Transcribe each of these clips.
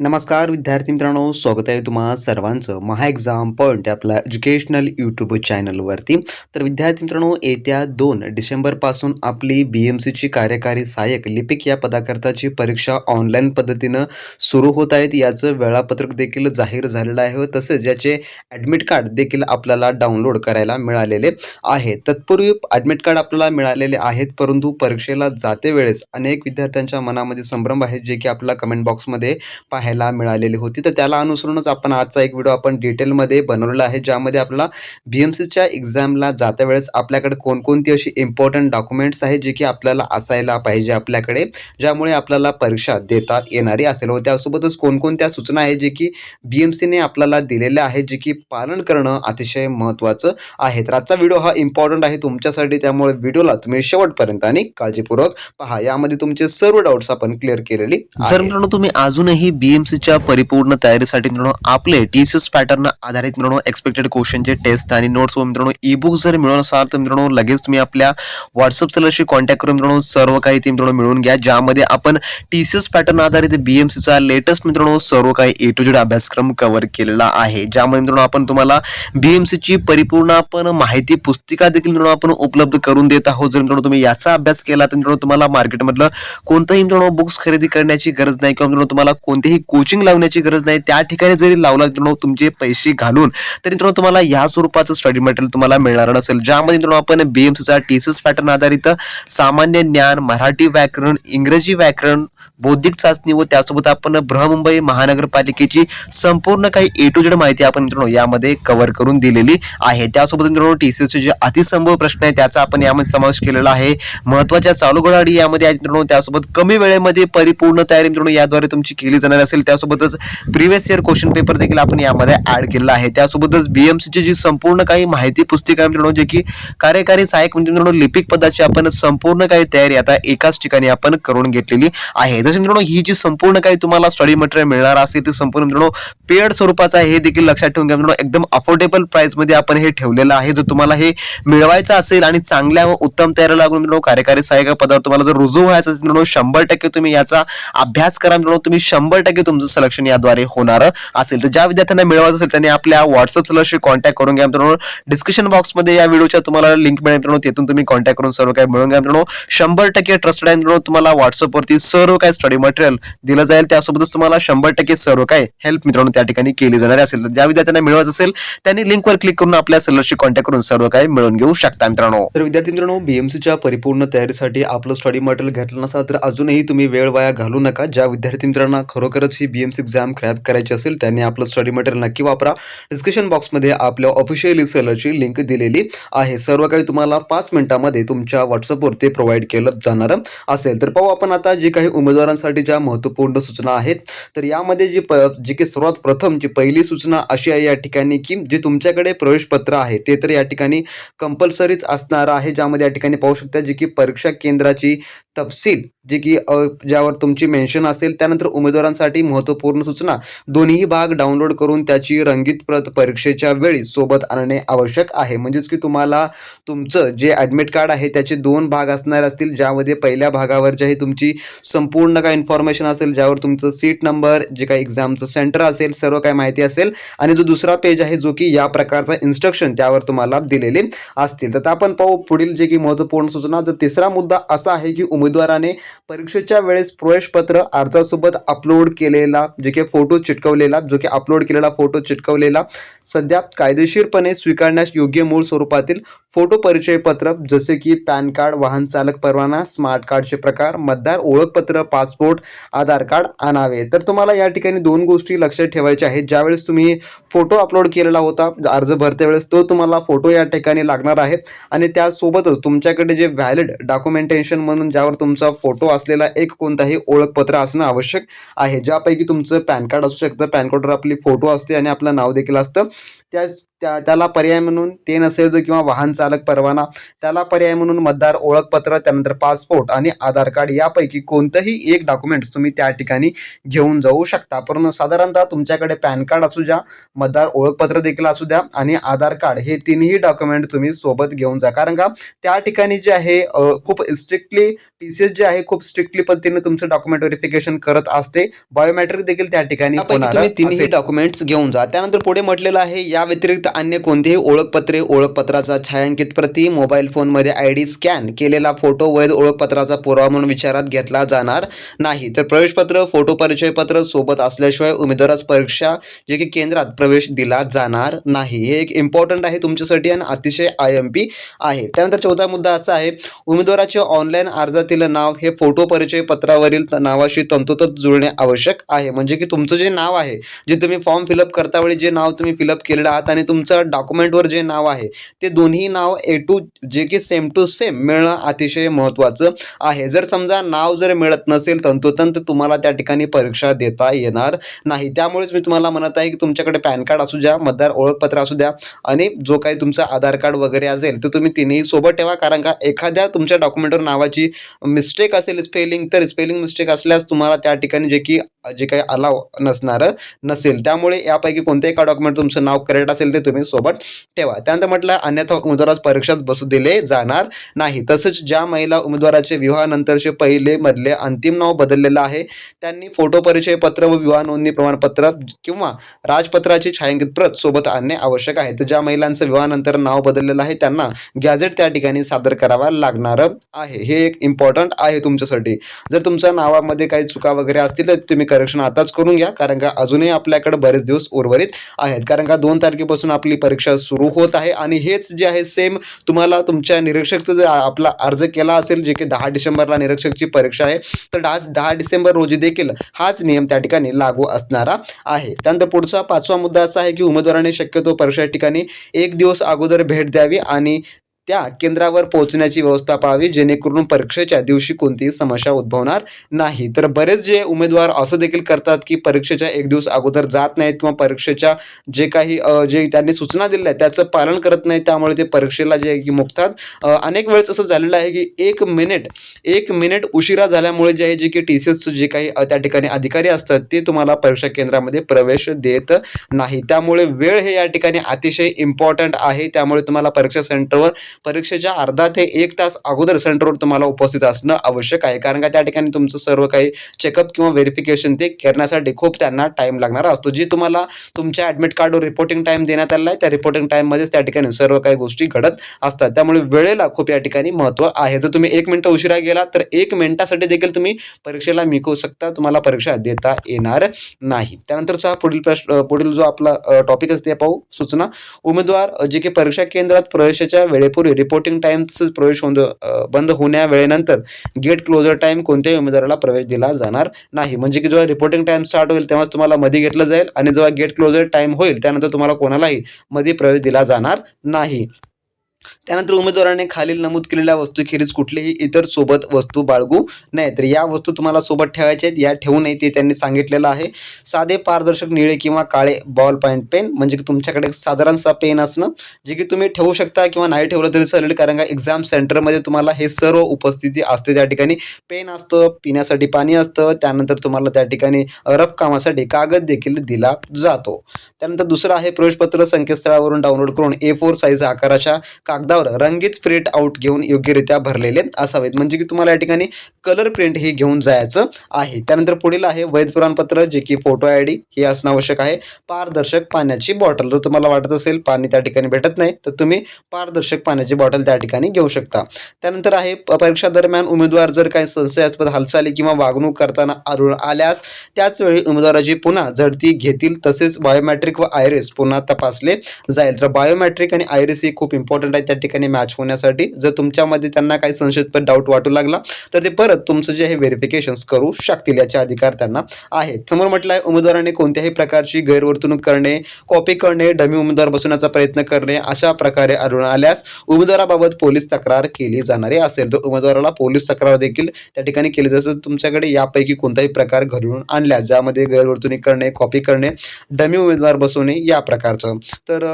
नमस्कार विद्यार्थी मित्रांनो. स्वागत आहे तुम्हा सर्वांचं. महा एक्झाम पॉईंट आपल्या एज्युकेशनल यूट्यूब चॅनलवरती तर विद्यार्थी मित्रांनो येत्या दोन डिसेंबरपासून आपली बी एम सीची कार्यकारी सहाय्यक लिपिक या पदाकरताची परीक्षा ऑनलाईन पद्धतीनं सुरू होत आहेत. याचं वेळापत्रक देखील जाहीर झालेलं आहे. व तसेच याचे ॲडमिट कार्ड देखील आपल्याला डाउनलोड करायला मिळालेले आहे. तत्पूर्वी ॲडमिट कार्ड आपल्याला मिळालेले आहेत परंतु परीक्षेला जाते वेळेस अनेक विद्यार्थ्यांच्या मनामध्ये संभ्रम आहे जे की आपल्याला कमेंट बॉक्समध्ये पाहायला मिळालेली होती. तर त्याला अनुसरूनच आपण आजचा एक व्हिडिओ आपण डिटेलमध्ये बनवलेला आहे ज्यामध्ये आपल्याला बी एम सीच्या एक्झामला जाता वेळेस आपल्याकडे कोणकोणती अशी इम्पॉर्टंट डॉक्युमेंट्स आहेत जे की आपल्याला असायला पाहिजे आपल्याकडे ज्यामुळे आपल्याला परीक्षा देता येणारी असेल. व त्यासोबतच कोणकोणत्या सूचना आहेत जे की बी एम सीने आपल्याला दिलेल्या आहेत जे की पालन करणं अतिशय महत्त्वाचं आहे. तर आजचा व्हिडिओ हा इम्पॉर्टंट आहे तुमच्यासाठी त्यामुळे व्हिडिओला तुम्ही शेवटपर्यंत आणि काळजीपूर्वक पहा. यामध्ये तुमचे सर्व डाऊट्स आपण क्लिअर केलेली जर. मित्रांनो तुम्ही अजूनही बीएमसीच्या परिपूर्ण तयारीसाठी मित्रांनो आपले टी सी एस पॅटर्न आधारित मित्रांनो एक्सपेक्टेड क्वेश्चनचे टेस्ट आणि नोट्स व मित्रांनो ई बुक जर मिळवून असाल तर मित्रांनो लगेच तुम्ही आपल्या व्हॉट्सअप सेलरशी कॉन्टॅक्ट करून मित्रांनो सर्व काही ते मित्रांनो मिळवून घ्या. ज्यामध्ये आपण टी सी एस पॅटर्न आधारित बीएमसीचा लेटेस्ट मित्रांनो सर्व काही ए टू जेड अभ्यासक्रम कव्हर केलेला आहे. ज्यामध्ये मित्रांनो आपण तुम्हाला बीएमसीची परिपूर्ण आपण माहिती पुस्तिका देखील मित्रांनो आपण उपलब्ध करून देत आहोत. जर मित्रांनो तुम्ही याचा अभ्यास केला तर मित्रांनो तुम्हाला मार्केटमधलं कोणतंही मित्रांनो बुक्स खरेदी करण्याची गरज नाही किंवा मित्रांनो तुम्हाला कोणतेही कोचिंग लावण्याची गरज नाही. त्या ठिकाणी जरी लावला मित्रांनो तुमचे पैसे घालून तरी मित्रांनो तुम्हाला या स्वरूपाचं स्टडी मटेरियल तुम्हाला मिळणार नसेल ज्यामध्ये मित्रांनो आपण बीएमसीचा टीसीस पॅटर्न आधारित सामान्य ज्ञान मराठी व्याकरण इंग्रजी व्याकरण बौद्धिक चाचणी व त्यासोबत आपण बृहमुंबई महानगरपालिकेची संपूर्ण काही ए टू जेड माहिती आपण मित्रांनो यामध्ये कव्हर करून दिलेली आहे. त्यासोबत मित्रांनो टीसीचे जे अतिसंभव प्रश्न आहे त्याचा आपण यामध्ये समावेश केलेला आहे. महत्त्वाच्या चालू घडाडी यामध्ये मित्रांनो त्यासोबत कमी वेळेमध्ये परिपूर्ण तयारी मित्रांनो याद्वारे तुमची केली जाणार असेल त्यासोबतच प्रिव्हियस इयर क्वेश्चन पेपर देखील आपण यामध्ये ऍड केलेला आहे. त्यासोबतच बीएमसीची जी संपूर्ण काही माहिती पुस्तिका आहे मित्रांनो जे की कार्यकारी सहाय्यक म्हणजे मित्रांनो लिपिक पदाची आपण संपूर्ण काही तयारी आता एकाच ठिकाणी आपण करून घेतलेली आहे. जसे मित्रांनो ही जी संपूर्ण काही तुम्हाला स्टडी मटेरियल मिळणार असेल ते संपूर्ण मित्रांनो पेड स्वरूपाचं आहे हे देखील लक्षात ठेवून घ्या मित्रांनो. एकदम अफोर्डेबल प्राइसमध्ये आपण हे ठेवलेलं आहे. जर तुम्हाला हे मिळवायचं असेल आणि चांगल्या व उत्तम तयारी लागून मित्रांनो कार्यकारी सहाय्यक पदावर तुम्हाला जर रुजू व्हायचं असेल मित्रांनो शंभर टक्के तुम्ही याचा अभ्यास करा मित्रांनो. तुम्ही शंभर टक्के तुमचं सिलेक्शन याद्वारे होणार असेल. तर ज्या विद्यार्थ्यांना मिळवायचं असेल त्यांनी आपल्या व्हॉट्सअप सलरशी कॉन्टॅक्ट करून घ्या मित्रांनो. डिस्क्रिप्शन बॉक्समध्ये या व्हिडिओच्या तुम्हाला लिंक मिळेल मित्रांनो. तिथून तुम्ही कॉन्टॅक्ट करून सर्व काही मिळून घ्या मित्रांनो. शंभर टक्के ट्रस्टेड आहे मित्रांनो. तुम्हाला व्हॉट्सअपवरती सर्व काही स्टडी मटेरियल दिलं जाईल. त्यासोबतच तुम्हाला शंभर टक्के सर्व काही हेल्प मित्रांनो त्या ठिकाणी केली जाणार असेल. तर ज्या विद्यार्थ्यांना मिळवायचं असेल त्यांनी लिंकवर क्लिक करून आपल्या सेलरशी कॉन्टॅक्ट करून सर्व काही मिळून घेऊ शकता मित्रांनो. तर विद्यार्थी मित्रांनो बीएमसीच्या परिपूर्ण तयारीसाठी आपलं स्टडी मटेरियल घेतलं नसाल तर अजूनही तुम्ही वेळ वाया घालू नका. ज्या विद्यार्थी मित्रांना खरोखरच ही सी एक्झाम क्रॅप करायची असेल त्यांनी आपलं स्टडी मटेरियल नक्की वापरा. डिस्क्रिप्शन बॉक्समध्ये आपल्या ऑफिशियल सेलरची लिंक दिलेली आहे. सर्व काही तुम्हाला पाच मिनिटामध्ये तुमच्या व्हॉट्सअपवरती प्रोव्हाइड केलं जाणार असेल. तर पाहू आपण आता जे काही उमेदवारांसाठी ज्या महत्त्वपूर्ण सूचना आहेत तर यामध्ये जी प जी की सर्वात प्रथम जी पहिली सूचना अशी आहे या ठिकाणी की जे तुमच्याकडे प्रवेशपत्र आहे ते तर या ठिकाणी कंपल्सरीच असणार आहे ज्यामध्ये या ठिकाणी पाहू शकता जी की परीक्षा केंद्राची तपशील जे की ज्यावर तुमची मेन्शन असेल त्यानंतर उमेदवारांसाठी महत्त्वपूर्ण सूचना. दोन्ही भाग डाउनलोड करून त्याची रंगीत प्रत परीक्षेच्या वेळी सोबत आणणे आवश्यक आहे. म्हणजेच की तुम्हाला तुमचं जे ॲडमिट कार्ड आहे त्याचे दोन भाग असणार असतील ज्यामध्ये पहिल्या भागावर जे आहे तुमची संपूर्ण काय इन्फॉर्मेशन असेल ज्यावर तुमचं सीट नंबर जे काही एक्झामचं सेंटर असेल सर्व काय माहिती असेल आणि जो दुसरा पेज आहे जो की या प्रकारचा इन्स्ट्रक्शन त्यावर तुम्हाला दिलेले असतील. तर आपण पाहू पुढील जे की महत्त्वपूर्ण सूचना. जर तिसरा मुद्दा असा आहे की उमेदवाराने परीक्षेच्या वेळेस प्रवेशपत्र अर्जासोबत अपलोड केलेला जे काही फोटो चिटकवलेला जो की अपलोड केलेला फोटो चिटकवलेला सध्या कायदेशीरपणे स्वीकारण्यास योग्य मूळ स्वरूपातील फोटो परिचय पत्र जसे की पॅन कार्ड वाहन चालक परवाना स्मार्ट कार्डचे प्रकार मतदार ओळखपत्र पासपोर्ट आधार कार्ड आणावे. तर तुम्हाला या ठिकाणी दोन गोष्टी लक्षात ठेवायच्या आहेत. ज्यावेळेस तुम्ही फोटो अपलोड केलेला होता अर्ज भरते वेळेस तो तुम्हाला फोटो या ठिकाणी लागणार आहे. आणि त्यासोबतच तुमच्याकडे जे व्हॅलिड डॉक्युमेंटेशन म्हणून ज्यावर तुमचा फोटो असलेला एक कोणताही ओळखपत्र असणं आवश्यक आहे. ज्या त्यापैकी तुमचं पॅन कार्ड असू शकतं. पॅन कार्डवर आपली फोटो असते आणि आपलं नाव देखील असतं. त्या त्या त्याला पर्याय म्हणून ते नसेल तर किंवा वाहन चालक परवाना त्याला पर्याय म्हणून मतदार ओळखपत्र त्यानंतर पासपोर्ट आणि आधार कार्ड यापैकी कोणतंही एक डॉक्युमेंट्स तुम्ही त्या ठिकाणी घेऊन जाऊ शकता. पण साधारणतः तुमच्याकडे पॅन कार्ड असू द्या मतदार ओळखपत्र देखील असू द्या आणि आधार कार्ड हे तिन्ही डॉक्युमेंट तुम्ही सोबत घेऊन जा. कारण का त्या ठिकाणी जे आहे खूप स्ट्रिक्टली टी सी एस जे आहे खूप स्ट्रिक्टली पद्धतीने तुमचं डॉक्युमेंट व्हेरिफिकेशन करत असते. बायोमेट्रिक देखील त्या ठिकाणी तिन्ही. डॉक्युमेंट्स घेऊन जा. त्यानंतर पुढे म्हटलेलं आहे या व्यतिरिक्त अन्य कोणतेही ओळखपत्रे ओळखपत्राचा छायांकित प्रती मोबाईल फोनमध्ये आय डी स्कॅन केलेला फोटो वैध ओळखपत्राचा पुरावा म्हणून विचारात घेतला जाणार नाही. तर प्रवेशपत्र फोटो परिचयपत्र सोबत असल्याशिवाय उमेदवारास परीक्षा जे की केंद्रात प्रवेश दिला जाणार नाही. हे एक इम्पॉर्टंट आहे तुमच्यासाठी आणि अतिशय आय एम पी आहे. त्यानंतर चौथा मुद्दा असा आहे उमेदवाराचे ऑनलाईन अर्जातील नाव हे फोटो परिचय पत्रावरील नावाशी तंतोतंत जुळणे आवश्यक आहे. म्हणजे की तुमचं जे नाव आहे जे तुम्ही फॉर्म फिलअप करता वेळी जे नाव तुम्ही फिलअप केलेलं आहात आणि तुम तुमचं डॉक्युमेंटवर जे नाव आहे ते दोन्ही नाव ए टू जे की सेम टू सेम मिळणं अतिशय महत्त्वाचं आहे. जर समजा नाव जर मिळत नसेल तंतोतंत तुम्हाला त्या ठिकाणी परीक्षा देता येणार नाही. त्यामुळेच मी तुम्हाला म्हणत आहे की तुमच्याकडे पॅन कार्ड असू द्या मतदार ओळखपत्र असू द्या आणि जो काही तुमचं आधार कार्ड वगैरे असेल तर तुम्ही तिन्ही सोबत ठेवा. कारण का एखाद्या तुमच्या डॉक्युमेंटवर नावाची मिस्टेक असेल स्पेलिंग तर स्पेलिंग मिस्टेक असल्यास तुम्हाला त्या ठिकाणी जे की जे काही अलाव नसणारं नसेल. त्यामुळे यापैकी कोणत्याही एका डॉक्युमेंट तुमचं नाव करेक्ट असेल ते तुम्ही सोबत ठेवा. त्यानंतर म्हटलं अन्यथा उमेदवारास परीक्षात बसू दिले जाणार नाही. तसेच ज्या महिला उमेदवाराचे विवाहानंतरचे पहिले मधले अंतिम नाव बदललेलं आहे त्यांनी फोटो परिचय पत्र व विवाह नोंदणी प्रमाणपत्र किंवा राजपत्राची छायांकित प्रत सोबत आणणे आवश्यक आहे. तर ज्या महिलांचं विवाहानंतर नाव बदललेलं आहे त्यांना गॅझेट त्या ठिकाणी सादर करावा लागणार आहे. हे एक इम्पॉर्टंट आहे तुमच्यासाठी. जर तुमच्या नावामध्ये काही चुका वगैरे असतील तर तुम्ही करेक्शन आताच करून घ्या कारण का अजूनही आपल्याकडे बरेच दिवस उर्वरित आहेत. कारण का दोन तारखेपासून आपली परीक्षा सुरू होत आहे आणि हेच जे आहे सेम तुम्हाला तुमच्या निरीक्षकचं जर आपला अर्ज केला असेल जे की दहा डिसेंबरला निरीक्षकची परीक्षा आहे तर दहा दहा डिसेंबर रोजी देखील हाच नियम त्या ठिकाणी लागू असणारा आहे. त्यानंतर पुढचा पाचवा मुद्दा असा आहे की उमेदवाराने शक्यतो परीक्षा ठिकाणी एक दिवस अगोदर भेट द्यावी आणि त्या केंद्रावर पोहोचण्याची व्यवस्था पाहावी जेणेकरून परीक्षेच्या दिवशी कोणतीही समस्या उद्भवणार नाही. तर बरेच जे उमेदवार असं देखील करतात की परीक्षेच्या एक दिवस अगोदर जात नाहीत किंवा परीक्षेच्या जे काही जे त्यांनी सूचना दिल्या आहेत त्याचं पालन करत नाही त्यामुळे ते परीक्षेला जे आहे की मुकतात. अनेक वेळेस असं झालेलं आहे की एक मिनिट एक मिनिट उशिरा झाल्यामुळे जे आहे जे की टी सी एसचं जे काही त्या ठिकाणी अधिकारी असतात ते तुम्हाला परीक्षा केंद्रामध्ये प्रवेश देत नाही. त्यामुळे वेळ हे या ठिकाणी अतिशय इम्पॉर्टंट आहे. त्यामुळे तुम्हाला परीक्षा सेंटरवर परीक्षेच्या अर्धा ते एक तास अगोदर सेंटरवर तुम्हाला उपस्थित असणं आवश्यक आहे. कारण का त्या ठिकाणी तुमचं सर्व काही चेकअप किंवा व्हेरिफिकेशन ते करण्यासाठी खूप त्यांना टाईम लागणार असतो. जी तुम्हाला तुमच्या ॲडमिट कार्डवर रिपोर्टिंग टाईम देण्यात आला आहे त्या रिपोर्टिंग टाईममध्येच त्या ठिकाणी सर्व काही गोष्टी घडत असतात. त्यामुळे वेळेला खूप या ठिकाणी महत्त्व आहे. जर तुम्ही एक मिनटं उशिरा गेला तर एक मिनिटासाठी देखील तुम्ही परीक्षेला मिकवू शकता. तुम्हाला परीक्षा देता येणार नाही. त्यानंतरचा पुढील प्रश्न पुढील जो आपला टॉपिक असते पाहू. सूचना. उमेदवार जे की परीक्षा केंद्रात प्रवेशाच्या वेळेपूर्वी रिपोर्टिंग टाइमचं प्रवेश होऊन बंद होण्या वेळेनंतर गेट क्लोजर टाइम कोणत्याही उमेदवाराला प्रवेश दिला जाणार नाही. म्हणजे की जेव्हा रिपोर्टिंग टाइम स्टार्ट होईल तेव्हाच तुम्हाला मध्ये घेतलं जाईल आणि जेव्हा गेट क्लोजर टाइम होईल त्यानंतर तुम्हाला कोणालाही मध्ये प्रवेश दिला जाणार नाही. त्यानंतर उमेदवाराने खालील नमूद केलेल्या वस्तूखेरीज कुठलीही इतर सोबत वस्तू बाळगू नये तर या वस्तू तुम्हाला सोबत ठेवायच्या आहेत. या ठेवू नये ते त्यांनी सांगितलेलं आहे. साधे पारदर्शक निळे किंवा काळे बॉल पॉईंट पेन म्हणजे की तुमच्याकडे साधारणसा पेन असणं जे की तुम्ही ठेवू शकता किंवा नाही ठेवलं तरी चालेल. कारण का एक्झाम सेंटरमध्ये तुम्हाला हे सर्व उपस्थिती असते. त्या ठिकाणी पेन असतं पिण्यासाठी पाणी असतं. त्यानंतर तुम्हाला त्या ठिकाणी रफ कामासाठी कागद देखील दिला जातो. त्यानंतर दुसरं आहे प्रवेशपत्र संकेतस्थळावरून डाउनलोड करून ए फोर साईज आकाराच्या कागदावर रंगीत प्रिंट आउट घेऊन योग्यरित्या भरलेले असावेत. म्हणजे की तुम्हाला या ठिकाणी कलर प्रिंट हे घेऊन जायचं आहे. त्यानंतर पुढील आहे वैध प्रमाणपत्र जे की फोटो आय डी हे असणं आवश्यक आहे. पारदर्शक पाण्याची बॉटल जर तुम्हाला वाटत असेल पाणी त्या ठिकाणी भेटत नाही तर तुम्ही पारदर्शक पाण्याची बॉटल त्या ठिकाणी घेऊ शकता. त्यानंतर आहे परीक्षा दरम्यान उमेदवार जर काही संशयास्पद हालचाली किंवा वागणूक करताना आढळून आल्यास त्याचवेळी उमेदवाराची पुन्हा झडती घेतील. तसेच बायोमॅट्रिक व आयरिस पुन्हा तपासले जाईल. तर बायोमॅट्रिक आणि आयरिस ही खूप इम्पॉर्टंट आहे. त्या ठिकाणी मॅच होण्यासाठी. जर तुमच्यामध्ये त्यांना काही संशयास्पद डाऊट वाटू लागला तर ते परत तुमचं जे हे व्हेरिफिकेशन्स करू शकतील याचे अधिकार त्यांना आहेत. समोर म्हटलं आहे उमेदवाराने कोणत्याही प्रकारची गैरवर्तणूक करणे कॉपी करणे डमी उमेदवार बसवण्याचा प्रयत्न करणे अशा प्रकारे आढळून आल्यास उमेदवाराबाबत पोलीस तक्रार केली जाणारी असेल. तर उमेदवाराला पोलीस तक्रार देखील त्या ठिकाणी केली जसं तुमच्याकडे यापैकी कोणताही प्रकार घडून आणल्यास ज्यामध्ये गैरवर्तणूक करणे कॉपी करणे डमी उमेदवार बसवणे या प्रकारचं. तर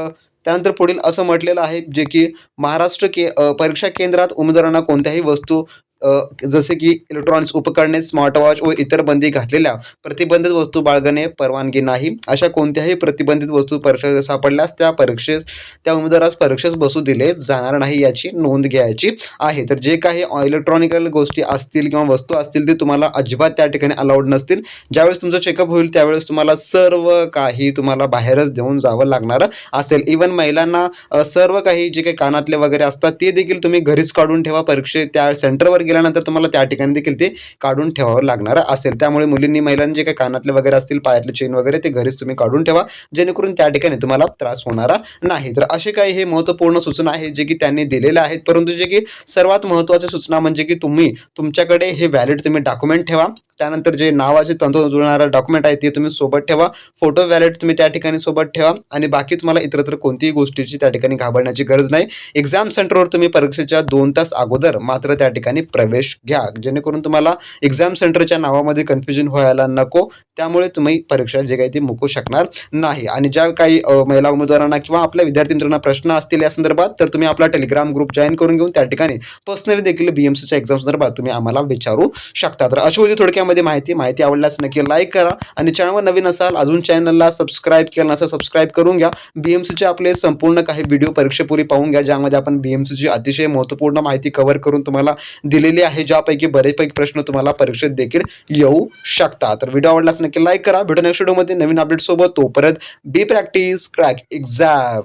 त्यानंतर पुढील असं म्हटलेलं आहे जे की महाराष्ट्र के परीक्षा केंद्रात उमेदवारांना कोणत्याही वस्तू जसे की इलेक्ट्रॉनिक्स उपकरणे स्मार्टवॉच व इतर बंदी घातलेल्या प्रतिबंधित वस्तू बाळगणे परवानगी नाही. अशा कोणत्याही प्रतिबंधित वस्तू परीक्षेत सापडल्यास त्या परीक्षेस त्या उमेदवारास परीक्षेस बसू दिले जाणार नाही याची नोंद घ्यायची आहे. तर जे काही इलेक्ट्रॉनिकल गोष्टी असतील किंवा वस्तू असतील ते तुम्हाला अजिबात त्या ठिकाणी अलाउड नसतील. ज्यावेळेस तुमचं चेकअप होईल त्यावेळेस तुम्हाला सर्व काही तुम्हाला बाहेरच देऊन जावं लागणार असेल. इवन महिलांना सर्व काही जे काही कानातले वगैरे असतात ते देखील तुम्ही घरीच काढून ठेवा. परीक्षे त्या सेंटरवर गेल्यानंतर तुम्हाला त्या ठिकाणी देखील ते काढून ठेवावं लागणार असेल. त्यामुळे मुलींनी महिलांनी जे काही कानातले वगैरे असतील पायातले चेन वगैरे ते घरीच तुम्ही काढून ठेवा जेणेकरून त्या ठिकाणी तुम्हाला त्रास होणारा नाही. तर असे काही हे महत्त्वपूर्ण सूचना आहेत जे की त्यांनी दिलेल्या आहेत. परंतु जे की सर्वात महत्त्वाची सूचना म्हणजे की तुम्ही तुमच्याकडे हे व्हॅलिड तुम्ही डॉक्युमेंट ठेवा. त्यानंतर जे नावाचे तंत्र जुळणारा डॉक्युमेंट आहे ते तुम्ही सोबत ठेवा. फोटो वॅलेट तुम्ही त्या ठिकाणी सोबत ठेवा. आणि बाकी तुम्हाला इतरत्र कोणतीही गोष्टीची त्या ठिकाणी घाबरण्याची गरज नाही. एक्झाम सेंटरवर तुम्ही परीक्षेच्या दोन तास अगोदर मात्र त्या ठिकाणी प्रवेश घ्या. जेणेकरून तुम्हाला एक्झाम सेंटरच्या नावामध्ये कन्फ्युजन व्हायला नको. त्यामुळे तुम्ही परीक्षा जे काही ती मुकू शकणार नाही. आणि ज्या काही महिला उमेदवारांना किंवा आपल्या विद्यार्थी मित्रांना प्रश्न असतील या संदर्भात तर तुम्ही आपला टेलिग्राम ग्रुप जॉईन करून घेऊन त्या ठिकाणी पर्सनली देखील बी एम एक्झाम संदर्भात तुम्ही आम्हाला विचारू शकता. तर अशी होती थोडक्यामध्ये माहिती माहिती आवडल्यास नक्की लाईक करा. आणि चॅनलवर नवीन असाल अजून चॅनलला सबस्क्राईब केलं नसेल सबस्क्राईब करून घ्या. बी एम सीचे आपले संपूर्ण काही व्हिडिओ परीक्षेपूर्वी पाहून घ्या ज्यामध्ये आपण बी एम सीची अतिशय महत्त्वपूर्ण माहिती कव्हर करून तुम्हाला दिलेली आहे ज्यापैकी बरेचपैकी प्रश्न तुम्हाला परीक्षेत देखील येऊ शकतात. तर व्हिडिओ आवडल्यास नक्की लाईक करा. भेटू नेक्स्ट व्हिडिओमध्ये नवीन अपडेट सोबत तोपर्यंत बी प्रॅक्टिस क्रॅक एक्झाम